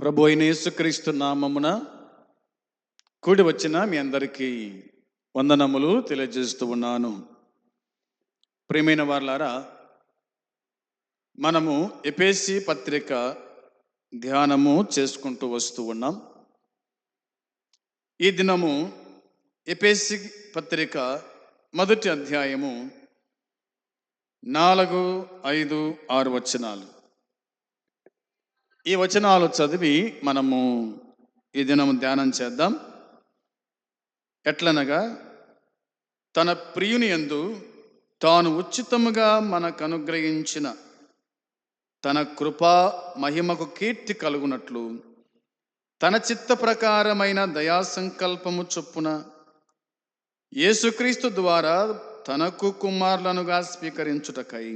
ప్రభు అయిన యేసుక్రీస్తు నామమున కూడి వచ్చిన మీ అందరికీ వందనములు తెలియజేస్తూ ఉన్నాను. ప్రియమైన వాళ్ళారా మనము ఎపేసి పత్రిక ధ్యానము చేసుకుంటూ వస్తూ ఉన్నాం. ఈ దినము ఎపేసి పత్రిక మొదటి అధ్యాయము నాలుగు ఐదు ఆరు వచనాలు. ఈ వచనాలు చదివి మనము ఈ దినం ధ్యానం చేద్దాం. ఎట్లనగా తన ప్రియుని యందు తాను ఉచితముగా మనకు అనుగ్రహించిన తన కృపా మహిమకు కీర్తి కలుగునట్లు తన చిత్త ప్రకారమైన దయా సంకల్పము చొప్పున యేసుక్రీస్తు ద్వారా తనకు కుమారులనుగా స్వీకరించుటకై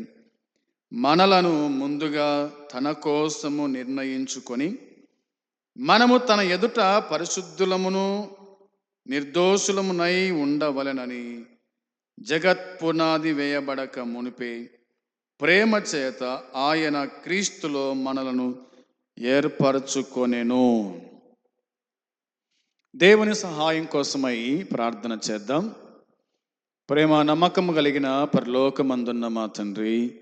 మనలను ముందుగా తన కోసము నిర్ణయించుకొని మనము తన ఎదుట పరిశుద్ధులమును నిర్దోషులమునై ఉండవలెనని జగత్ పునాది వేయబడక మునిపే ప్రేమ చేత ఆయన క్రీస్తులో మనలను ఏర్పరచుకొనెను. దేవుని సహాయం కోసమై ప్రార్థన చేద్దాం. ప్రేమ నమ్మకము కలిగిన పరలోకమందున్న మా తండ్రి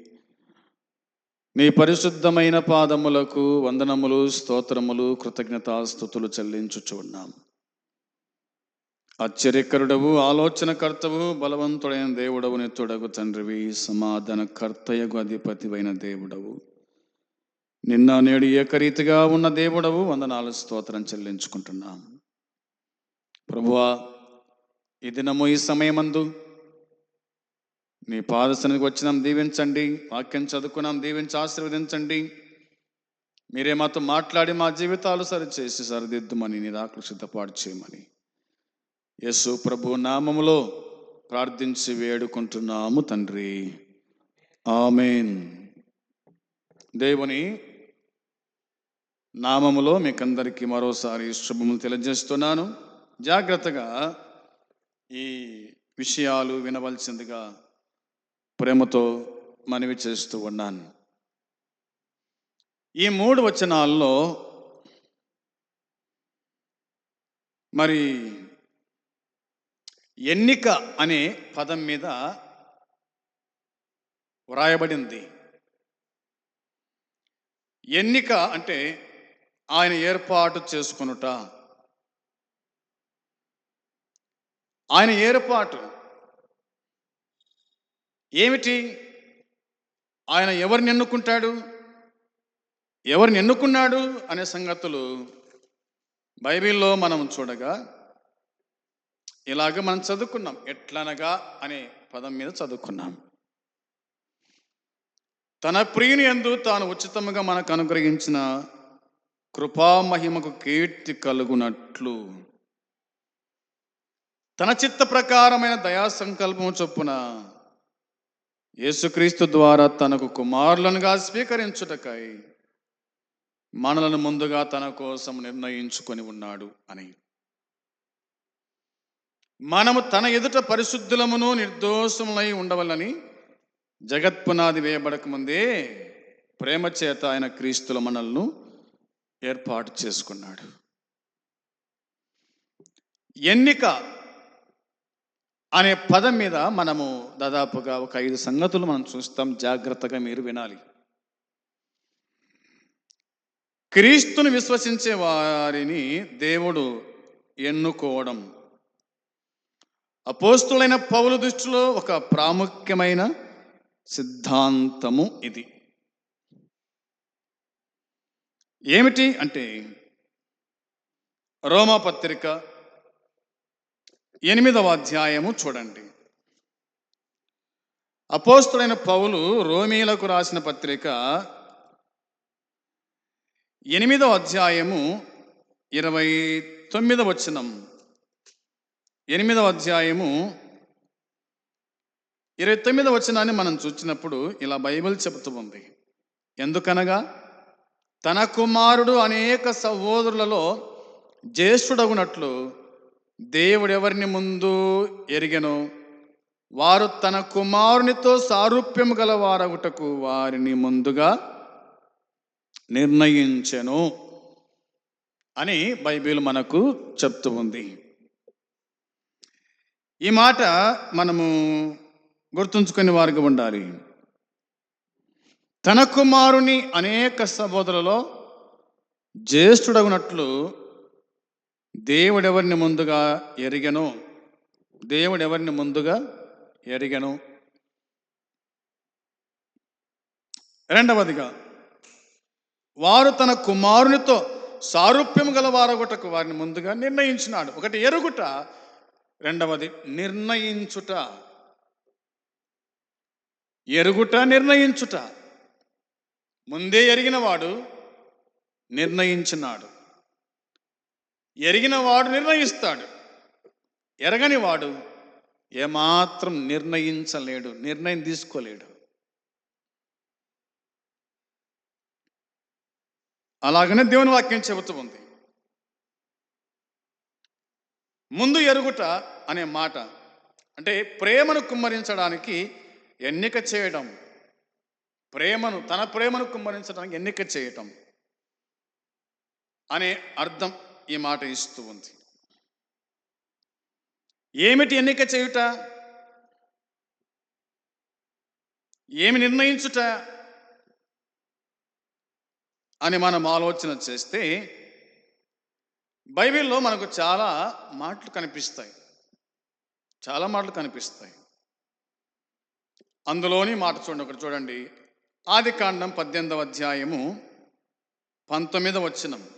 నీ పరిశుద్ధమైన పాదములకు వందనములు స్తోత్రములు కృతజ్ఞతాస్థుతులు చెల్లించుచున్నాం. ఆశ్చర్యకరుడవు ఆలోచనకర్తవు బలవంతుడైన దేవుడవు నిత్తుడగు తండ్రివి సమాధాన కర్తయగు అధిపతివైన దేవుడవు. నిన్న నేడు ఏకరీతిగా ఉన్న దేవుడవు వందనాలు స్తోత్రం చెల్లించుకుంటున్నాం. ప్రభువా ఈ దినము ఈ సమయమందు నీ పాదసనికి వచ్చినాం దీవించండి. వాక్యం చదువుకున్నాం దీవించి ఆశీర్వదించండి. మీరే మాతో మాట్లాడి మా జీవితాలు సరిచేసి సరిదిద్దుమని నీ రాకులు సిద్ధపాటు చేయమని. యేసు ప్రభు నామములో ప్రార్థించి వేడుకుంటున్నాము తండ్రి. ఆమెన్. దేవుని నామములో మీకందరికీ మరోసారి శుభములు తెలియజేస్తున్నాను. జాగ్రత్తగా ఈ విషయాలు వినవలసిందిగా ప్రేమతో మనవి చేస్తూ ఉన్నాను. ఈ మూడు వచనాల్లో మరి ఎన్నిక అనే పదం మీద వ్రాయబడింది. ఎన్నిక అంటే ఆయన ఏర్పాటు చేసుకొనుట. ఆయన ఏర్పాటు ఏమిటి? ఆయన ఎవరిని ఎన్నుకుంటాడు? ఎవరిని ఎన్నుకున్నాడు? అనే సంగతులు బైబిల్లో మనం చూడగా ఇలాగ మనం చదువుకున్నాం. ఎట్లనగా అనే పదం మీద చదువుకున్నాం. తన ప్రియుని ఎందు తాను ఉచితముగా మనకు అనుగ్రహించిన కృపామహిమకు కీర్తి కలుగునట్లు. తన చిత్త ప్రకారమైన దయా సంకల్పము చొప్పున యేసుక్రీస్తు ద్వారా తనకు కుమారులనుగా స్వీకరించుటకై మనలను ముందుగా తన కోసం నిర్ణయించుకొని ఉన్నాడు అని. మనము తన ఎదుట పరిశుద్ధులమును నిర్దోషములై ఉండవలని జగత్పునాది వేయబడక ముందే ప్రేమ చేత ఆయన క్రీస్తుల మనల్ని ఏర్పాటు చేసుకున్నాడు. ఎన్నిక అనే పదం మీద మనము దాదాపుగా ఒక ఐదు సంగతులు మనం చూస్తాం. జాగ్రత్తగా మీరు వినాలి. క్రీస్తుని విశ్వసించే వారిని దేవుడు ఎన్నుకోవడం. అపోస్తులైన పౌలు దృష్టిలో ఒక ప్రాముఖ్యమైన సిద్ధాంతము ఇది. ఏమిటి అంటే రోమాపత్రిక ఎనిమిదవ అధ్యాయము చూడండి. అపోస్తుడైన పౌలు రోమీలకు రాసిన పత్రిక ఎనిమిదవ అధ్యాయము ఇరవై తొమ్మిదవ వచనం. ఎనిమిదవ అధ్యాయము ఇరవై తొమ్మిదవ వచనాన్ని మనం చూసినప్పుడు ఇలా బైబిల్ చెబుతూ ఉంది. ఎందుకనగా తన కుమారుడు అనేక సహోదరులలో జ్యేష్ఠుడగునట్లు దేవుడెవరిని ముందు ఎరిగెను? వారు తన కుమారునితో సారూప్యము గల వారగుటకు వారిని ముందుగా నిర్ణయించెను అని బైబిల్ మనకు చెప్తూ ఉంది. ఈ మాట మనము గుర్తుంచుకునే వారికి ఉండాలి. తన కుమారుని అనేక సహోదరులలో జ్యేష్ఠుడగునట్లు దేవుడెవరిని ముందుగా ఎరిగను? దేవుడెవరిని ముందుగా ఎరిగను? రెండవదిగా వారు తన కుమారునితో సారూప్యం గల వారొకటకు వారిని ముందుగా నిర్ణయించినాడు. ఒకటి ఎరుగుట రెండవది నిర్ణయించుట. ఎరుగుట నిర్ణయించుట. ముందే ఎరిగినవాడు నిర్ణయించినాడు. ఎరిగిన వాడు నిర్ణయిస్తాడు. ఎరగని వాడు ఏమాత్రం నిర్ణయించలేడు నిర్ణయం తీసుకోలేడు. అలాగనే దేవుని వాక్యం చెబుతూ ఉంది. ముందు ఎరుగుట అనే మాట అంటే ప్రేమను కుమ్మరించడానికి ఎన్నిక చేయడం. ప్రేమను తన ప్రేమను కుమ్మరించడానికి ఎన్నిక చేయటం అనే అర్థం ఈ మాట ఇస్తూ ఉంది. ఏమిటి ఎన్నిక చేయుట? ఏమి నిర్ణయించుట? అని మనం ఆలోచన చేస్తే బైబిల్లో మనకు చాలా మాటలు కనిపిస్తాయి. చాలా మాటలు కనిపిస్తాయి. అందులోని మాట చూడండి ఒకటి చూడండి. ఆది కాండం పద్దెనిమిదవ అధ్యాయము పంతొమ్మిదవ వచ్చినము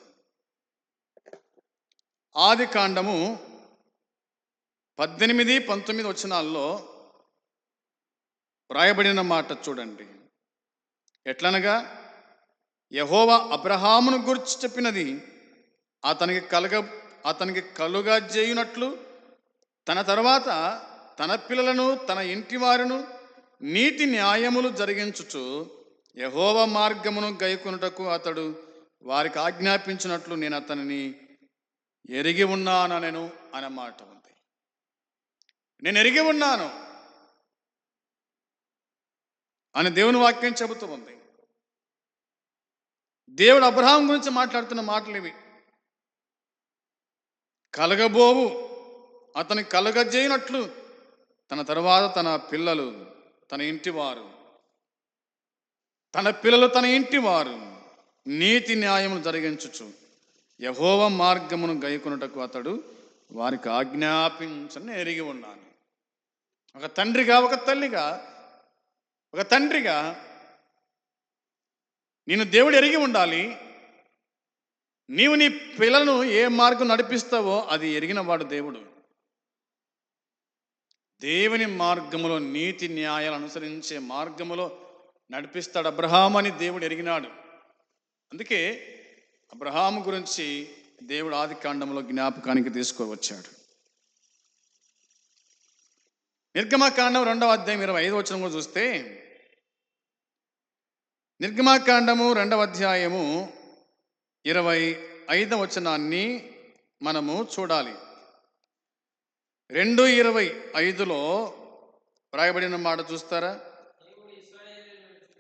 ఆది కాండము పద్దెనిమిది పంతొమ్మిది వచనాల్లో వ్రాయబడిన మాట చూడండి. ఎట్లనగా యహోవా అబ్రహామును గురించి చెప్పినది అతనికి కలగ అతనికి కలుగా చేయునట్లు తన తర్వాత తన పిల్లలను తన ఇంటి వారును నీతి న్యాయములు జరిగించుచు యహోవ మార్గమును గైకొనుటకు అతడు వారికి ఆజ్ఞాపించినట్లు నేను అతనిని ఎరిగి ఉన్నాననెను అనే మాట ఉంది. నేను ఎరిగి ఉన్నాను అని దేవుని వాక్యం చెబుతూ ఉంది. దేవుడు అబ్రహాం గురించి మాట్లాడుతున్న మాటలు ఇవి. కలగబోవు అతని కలగజేయనట్లు తన తర్వాత తన పిల్లలు తన ఇంటివారు తన పిల్లలు తన ఇంటివారు నీతి న్యాయమును జరిగించుచు యహోవ మార్గమును గైకొనుటకు అతడు వారికి ఆజ్ఞాపించని ఎరిగి ఉన్నాను. ఒక తండ్రిగా ఒక తల్లిగా ఒక తండ్రిగా నేను దేవుడు ఎరిగి ఉండాలి. నీవు నీ పిల్లలను ఏ మార్గం నడిపిస్తావో అది ఎరిగిన వాడు దేవుడు. దేవుని మార్గములో నీతి న్యాయాలు అనుసరించే మార్గములో నడిపిస్తాడు అబ్రహాం అని దేవుడు ఎరిగినాడు. అందుకే అబ్రహాము గురించి దేవుడు ఆది కాండంలో జ్ఞాపకానికి తీసుకువచ్చాడు. నిర్గమకాండం రెండవ అధ్యాయం ఇరవై ఐదు వచ్చిన కూడా చూస్తే నిర్గమాకాండము రెండవ అధ్యాయము ఇరవై ఐదవ వచనాన్ని మనము చూడాలి. రెండు ఇరవై ఐదులో వ్రాయబడిన మాట చూస్తారా?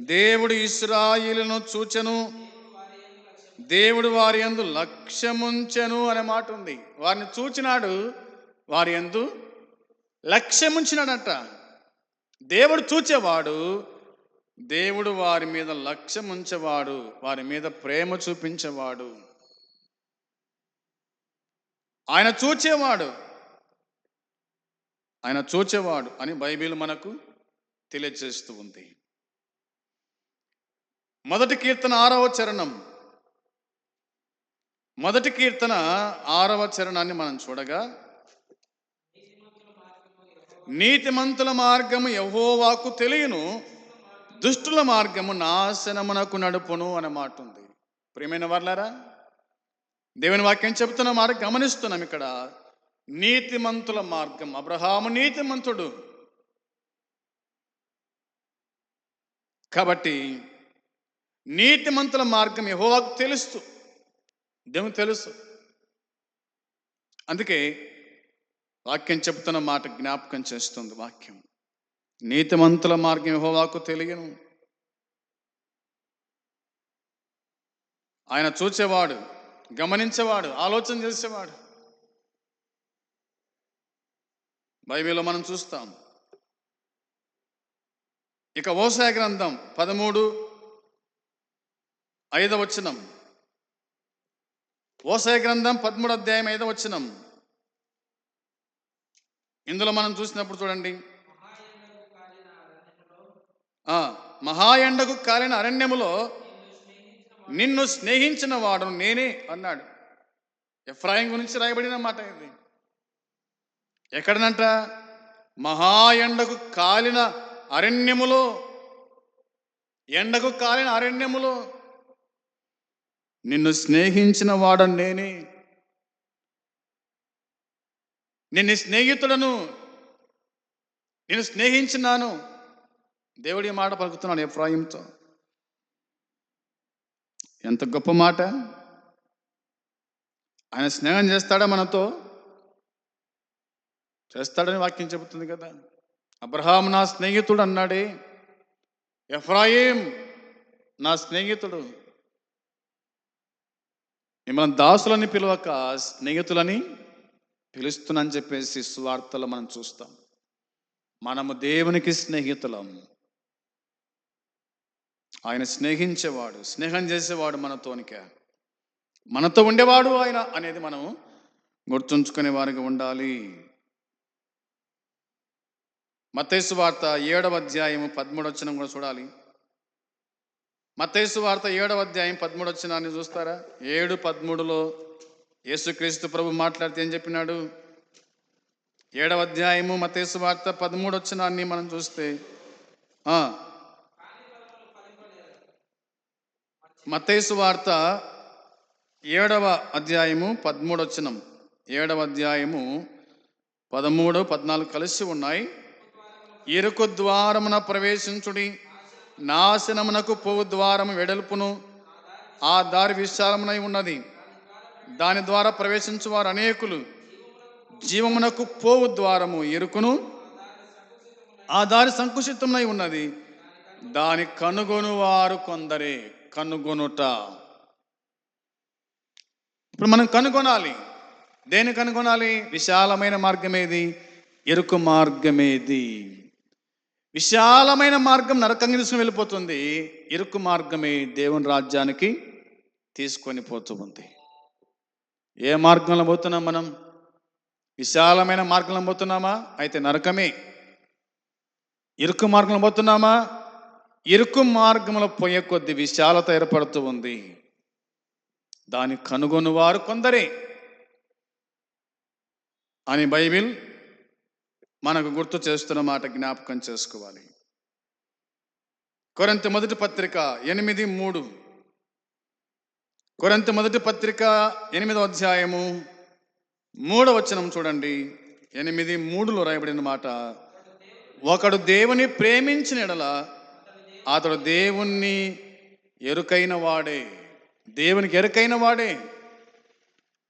దేవుడు ఇస్రాయిలను చూచెను. దేవుడు వారి యందు లక్ష్యముంచెను అనే మాట ఉంది. వారిని చూచినాడు వారి యందు లక్ష్యముంచినాడట. దేవుడు చూచేవాడు దేవుడు వారి మీద లక్ష్యం ఉంచేవాడు వారి మీద ప్రేమ చూపించేవాడు. ఆయన చూచేవాడు ఆయన చూచేవాడు అని బైబిల్ మనకు తెలియజేస్తూ ఉంది. మొదటి కీర్తన ఆరవ చరణం. మొదటి కీర్తన ఆరవ చరణాన్ని మనం చూడగా నీతిమంతుల మార్గము యహోవాకు తెలియను దుష్టుల మార్గము నాశనమునకు నడుపును అనే మాట ఉంది. ప్రియమైన వర్లారా దేవుని వాక్యం చెబుతున్న మాట గమనిస్తున్నాం ఇక్కడ. నీతిమంతుల మార్గం. అబ్రహాము నీతిమంతుడు. కాబట్టి నీతిమంతుల మార్గం యెహోవాకు తెలుస్తూ దేవుని తెలుసు. అందుకే వాక్యం చెప్తున్న మాట జ్ఞాపకం చేస్తుంది వాక్యం. నీతిమంతుల మార్గం యహోవాకు తెలియను. ఆయన చూచేవాడు గమనించేవాడు ఆలోచన చేసేవాడు. బైబిల్లో మనం చూస్తాం. ఇక ఓసాయ గ్రంథం పదమూడు ఐదవచనం ఓసయ గ్రంథం పదమూడు అధ్యాయం ఐదవ వచనం. ఇందులో మనం చూసినప్పుడు చూడండి. మహాయండకు మహా ఎండకు కాలిన అరణ్యములో నిన్ను స్నేహించిన వాడు నేనే అన్నాడు. ఎఫ్రాయిం గురించి రాయబడిన మాట ఇది. ఎక్కడనంట? మహా ఎండకు కాలిన అరణ్యములో. ఎండకు కాలిన అరణ్యములో. నిన్ను స్నేహించిన వాడని నేనే. నిన్ను స్నేహితులను నేను స్నేహించినాను. దేవుడి మాట పలుకుతున్నాడు ఎఫ్రాయింతో ఎంత గొప్ప మాట. ఆయన స్నేహం చేస్తాడా మనతో? చేస్తాడని వాక్యం చెబుతుంది కదా. అబ్రహాం నా స్నేహితుడు అన్నాడే ఎఫ్రాయిం నా స్నేహితుడు. మిమ్మల్ని దాసులని పిలవక స్నేహితులని పిలుస్తున్నాని చెప్పేసి సువార్తలు మనం చూస్తాం. మనము దేవునికి స్నేహితులం. ఆయన స్నేహించేవాడు స్నేహం చేసేవాడు మనతోనిక మనతో ఉండేవాడు ఆయన అనేది మనం గుర్తుంచుకునే వారికి ఉండాలి. మతేసు వార్త ఏడవ అధ్యాయము పదమూడు వచ్చిన కూడా చూడాలి. మత్తేసు వార్త ఏడవ అధ్యాయం పదమూడు వచ్చినాన్ని చూస్తారా? ఏడు పదమూడులో యేసుక్రీస్తు ప్రభు మాట్లాడితే ఏం చెప్పినాడు? ఏడవ అధ్యాయము మతేసు వార్త పదమూడు వచ్చినాన్ని మనం చూస్తే మతేసు మత్తేసు వార్త ఏడవ అధ్యాయము పదమూడు వచ్చినం ఏడవ అధ్యాయము పదమూడు పద్నాలుగు కలిసి ఉన్నాయి. ఇరుకు ద్వారమున ప్రవేశించుడి. నాశనమునకు పోవు ద్వారము వెడల్పును ఆ దారి విశాలమునై ఉన్నది. దాని ద్వారా ప్రవేశించు వారు అనేకులు. జీవమునకు పోవు ద్వారము ఇరుకును ఆ దారి సంకుచితమునై ఉన్నది. దాని కనుగొను వారు కొందరే కనుగొనుట. ఇప్పుడు మనం కనుగొనాలి. దేని కనుగొనాలి? విశాలమైన మార్గమేది? ఎరుకు మార్గమేది? విశాలమైన మార్గం నరకంగా తీసుకుని వెళ్ళిపోతుంది. ఇరుకు మార్గమే దేవుని రాజ్యానికి తీసుకొని పోతూ ఉంది. ఏ మార్గంలో పోతున్నాం మనం? విశాలమైన మార్గంలో పోతున్నామా? అయితే నరకమే. ఇరుకు మార్గంలో పోతున్నామా? ఇరుకు మార్గంలో పోయే కొద్ది విశాలత ఏర్పడుతూ ఉంది. దాన్ని కనుగొని వారు కొందరే. అని బైబిల్ మనకు గుర్తు చేస్తున్న మాట జ్ఞాపకం చేసుకోవాలి. కొరంత మొదటి పత్రిక ఎనిమిది మూడు. కొరంత మొదటి పత్రిక ఎనిమిదో అధ్యాయము మూడవ వచనం చూడండి. ఎనిమిది మూడులో రాయబడిన మాట ఒకడు దేవుని ప్రేమించిన ఎడల అతడు దేవుణ్ణి ఎరుకైన వాడే. దేవునికి ఎరుకైన వాడే.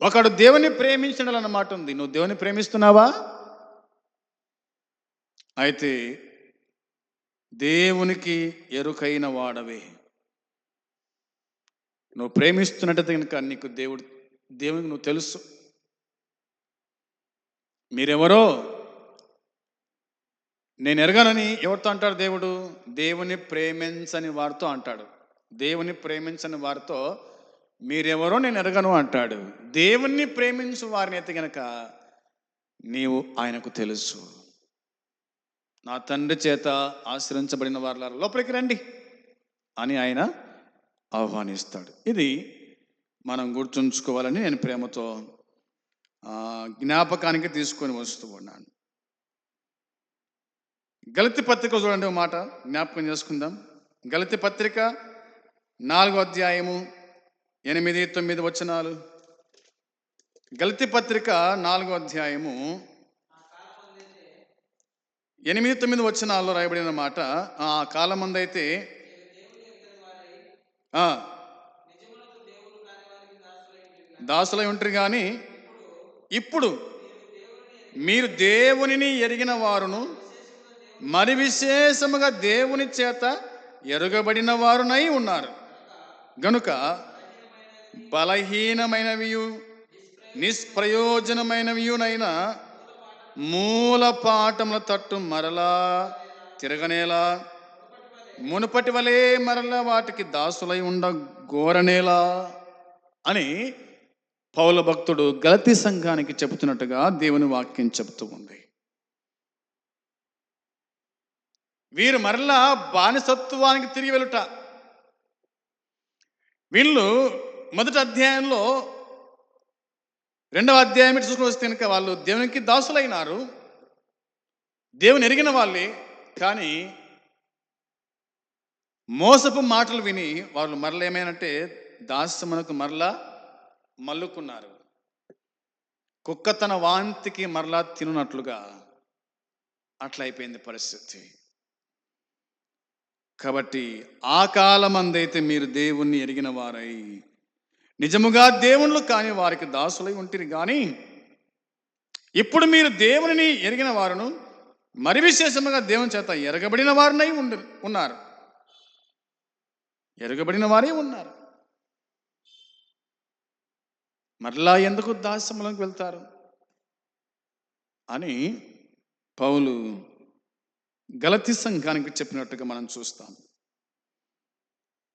ఒకడు దేవుని ప్రేమించిన ఎడల మాట ఉంది. నువ్వు దేవుని ప్రేమిస్తున్నావా? అయితే దేవునికి ఎరుకైన వాడవే. నువ్వు ప్రేమిస్తున్నట్టు కనుక నీకు దేవుడు దేవునికి నువ్వు తెలుసు. మీరెవరో? నేను ఎరగనని ఎవరితో అంటాడు దేవుడు? దేవుని ప్రేమించని వారితో అంటాడు. దేవుని ప్రేమించని వారితో మీరెవరో నేను ఎరగను అంటాడు. దేవుణ్ణి ప్రేమించు వారిని అయితే గనక నీవు ఆయనకు తెలుసు. నా తండ్రి చేత ఆశ్రయించబడిన వారి లోపలికి రండి అని ఆయన ఆహ్వానిస్తాడు. ఇది మనం గుర్తుంచుకోవాలని నేను ప్రేమతో జ్ఞాపకానికి తీసుకొని వస్తూ ఉన్నాను. గలతి పత్రిక చూడండి ఒక మాట జ్ఞాపకం చేసుకుందాం. గలతి పత్రిక నాలుగో అధ్యాయము ఎనిమిది తొమ్మిది వచనాలు. గలతి పత్రిక నాలుగో అధ్యాయము ఎనిమిది తొమ్మిది వచనాల్లో రాయబడిన మాట ఆ కాలమందైతే దాసులై ఉంటారు కానీ ఇప్పుడు మీరు దేవునిని ఎరిగిన వారును మరి విశేషముగా దేవుని చేత ఎరుగబడిన వారునై ఉన్నారు. గనుక బలహీనమైనవియు నిష్ప్రయోజనమైనవియునైనా మూల పాఠముల తట్టు మరలా తిరగనేలా. మునుపటి వలె మరలా వాటికి దాసులై ఉండ గోరనేలా అని పౌల భక్తుడు గలతి సంఘానికి చెబుతున్నట్టుగా దేవుని వాక్యం చెబుతూ ఉంది. వీరు మరలా బానిసత్వానికి తిరిగి వెళ్ళుట. వీళ్ళు మొదటి అధ్యాయంలో రెండవ అధ్యాయం ఇటు చూసుకుని వస్తే కనుక వాళ్ళు దేవునికి దాసులైనారు. దేవుని ఎరిగిన వాళ్ళే కానీ మోసపు మాటలు విని వాళ్ళు మరల ఏమైనంటే దాసమునకు మరలా మల్లుకున్నారు. కుక్క తన వాంతికి మరలా తినున్నట్లుగా అట్లా అయిపోయింది పరిస్థితి. కాబట్టి ఆ కాలమందైతే మీరు దేవుణ్ణి ఎరిగిన వారై నిజముగా దేవుళ్ళు కాని వారికి దాసులై ఉంటుంది కానీ ఇప్పుడు మీరు దేవుని ఎరిగిన వారును మరి విశేషముగా దేవుని చేత ఎరగబడిన వారినై ఉండి ఉన్నారు. ఎరగబడిన వారే ఉన్నారు. మరలా ఎందుకు దాస్యములకు వెళ్తారు? అని పౌలు గలతి సంఘానికి చెప్పినట్టుగా మనం చూస్తాం.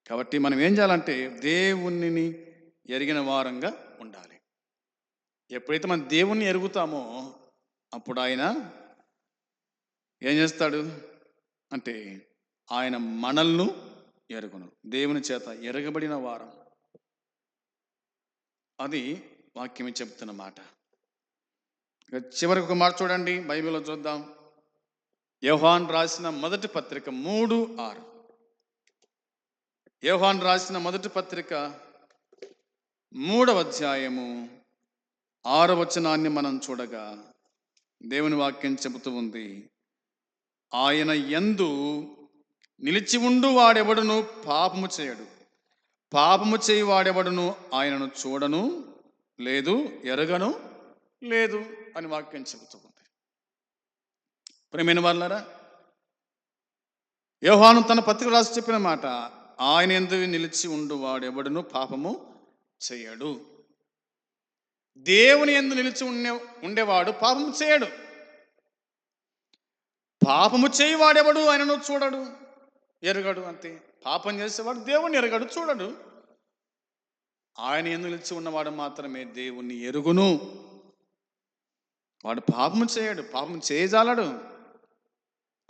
కాబట్టి మనం ఏం చేయాలంటే దేవుణ్ణి ఎరిగిన వారంగా ఉండాలి. ఎప్పుడైతే మనం దేవుణ్ణి ఎరుగుతామో అప్పుడు ఆయన ఏం చేస్తాడు? అంటే ఆయన మనల్ను ఎరుగును. దేవుని చేత ఎరగబడిన వారం. అది వాక్యమే చెప్తున్న మాట. చివరికి ఒక మాట చూడండి బైబిల్లో చూద్దాం. యోహాన్ రాసిన మొదటి పత్రిక మూడు ఆరు. యోహాన్ రాసిన మొదటి పత్రిక మూడవ అధ్యాయము ఆరవ వచనాన్ని మనం చూడగా దేవుని వాక్యం చెబుతూ ఉంది. ఆయన ఎందు నిలిచి ఉండు వాడెవడును? పాపము చేయడు. పాపము చేయి వాడెవడును? ఆయనను చూడను లేదు ఎరగను లేదు అని వాక్యం చెబుతూ ఉంది. ప్రేమైన వాళ్ళారా యోహాను తన పత్రిక రాసి చెప్పిన మాట ఆయన ఎందు నిలిచి ఉండు వాడెవడును? పాపము చేయడు. దేవుని ఎందు నిలిచి ఉండే ఉండేవాడు పాపము చేయడు. పాపము చేయవాడెవడు ఆయనను చూడడు ఎరగడు అంతే. పాపం చేసేవాడు దేవుని ఎరగడు చూడడు. ఆయన ఎందు నిలిచి ఉన్నవాడు మాత్రమే దేవుణ్ణి ఎరుగును. వాడు పాపము చేయడు పాపం చేయజాలడు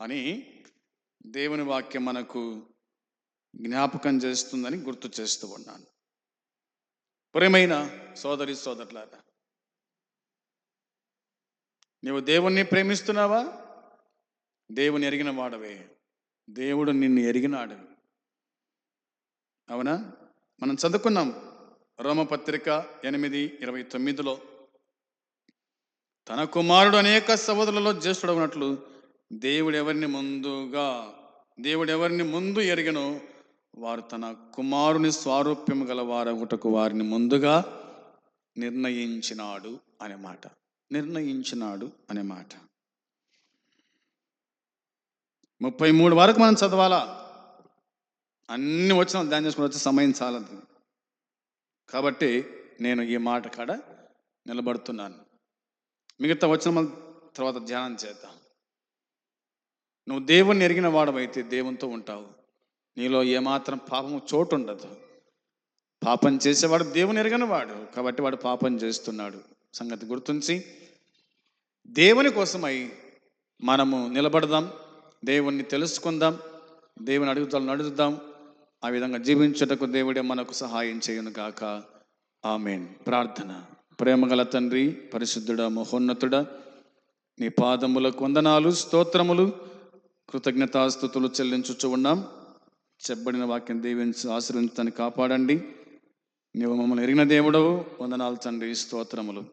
అని దేవుని వాక్యం మనకు జ్ఞాపకం చేస్తుందని గుర్తు చేస్తూ ఉన్నాను. ప్రేమైన సోదరి సోదరులారా నీవు దేవుణ్ణి ప్రేమిస్తున్నావా? దేవుని ఎరిగిన వాడవే. దేవుడు నిన్ను ఎరిగినాడు. అవునా? మనం చదువుకున్నాం రోమపత్రిక ఎనిమిది ఇరవై తొమ్మిదిలో తన కుమారుడు అనేక సోదరులలో జ్యేష్ఠుడు ఉన్నట్లు దేవుడు ఎవరిని ముందుగా దేవుడు ఎవరిని ముందు ఎరిగినో వారు తన కుమారుని స్వారూప్యం గల వారగుటకు వారిని ముందుగా నిర్ణయించినాడు అనే మాట. నిర్ణయించినాడు అనే మాట. ముప్పై మూడు వరకు మనం చదవాలా? అన్ని వచ్చిన ధ్యానం చేసుకుని వచ్చి సమయం చాలదు. కాబట్టి నేను ఈ మాట కాడ నిలబడుతున్నాను. మిగతా వచ్చిన తర్వాత ధ్యానం చేద్దాం. నువ్వు దేవుణ్ణి ఎరిగిన వాడవైతే దేవునితో ఉంటావు. నీలో ఏమాత్రం పాపము చోటు ఉండదు పాపం చేసేవాడు దేవుని ఎరగనివాడు కాబట్టి వాడు పాపం చేస్తున్నాడు. సంగతి గుర్తుంచి దేవుని కోసమై మనము నిలబడదాం దేవుణ్ణి తెలుసుకుందాం దేవుని అడుగుతాలను నడుద్దాం ఆ విధంగా జీవించుటకు దేవుడే మనకు సహాయం చేయను గాక. ఆమెన్. ప్రార్థన. ప్రేమగల తండ్రి పరిశుద్ధుడ మహోన్నతుడ నీ పాదములకు వందనాలు స్తోత్రములు కృతజ్ఞతాస్థుతులు చెల్లించుచు ఉన్నాం. చెప్పబడిన వాక్యం దీవించి ఆశ్రయించని కాపాడండి. నీవు మమ్మల్ని ఎరిగిన దేవుడవు. వందనాలు తండ్రి స్తోత్రములు.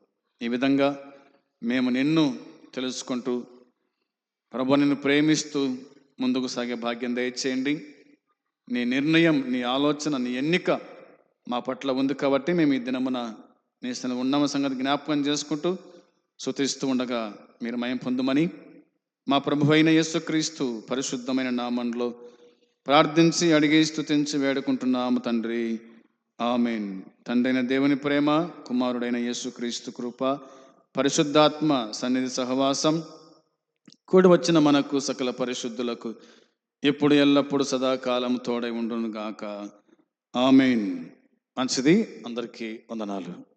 ఈ విధంగా మేము నిన్ను తెలుసుకుంటూ ప్రభు నిన్ను ప్రేమిస్తూ ముందుకు సాగే భాగ్యం దయచేయండి. నీ నిర్ణయం నీ ఆలోచన నీ ఎన్నిక మా పట్ల ఉంది కాబట్టి మేము ఈ దినమున నీ ఉన్నమ సంగతి జ్ఞాపకం చేసుకుంటూ శుతిస్తూ ఉండగా మీరు మయం పొందుమని మా ప్రభు అయిన యేసుక్రీస్తు పరిశుద్ధమైన నామంలో ప్రార్థించి అడిగి స్థుతించి వేడుకుంటున్నాము తండ్రి. ఆమెన్. తండ్రైన దేవుని ప్రేమ కుమారుడైన యేసుక్రీస్తు కృప పరిశుద్ధాత్మ సన్నిధి సహవాసం కూడి వచ్చిన మనకు సకల పరిశుద్ధులకు ఎప్పుడు ఎల్లప్పుడు సదాకాలం తోడై ఉండును గాక ఆమెన్. మంచిది. అందరికీ వందనాలు.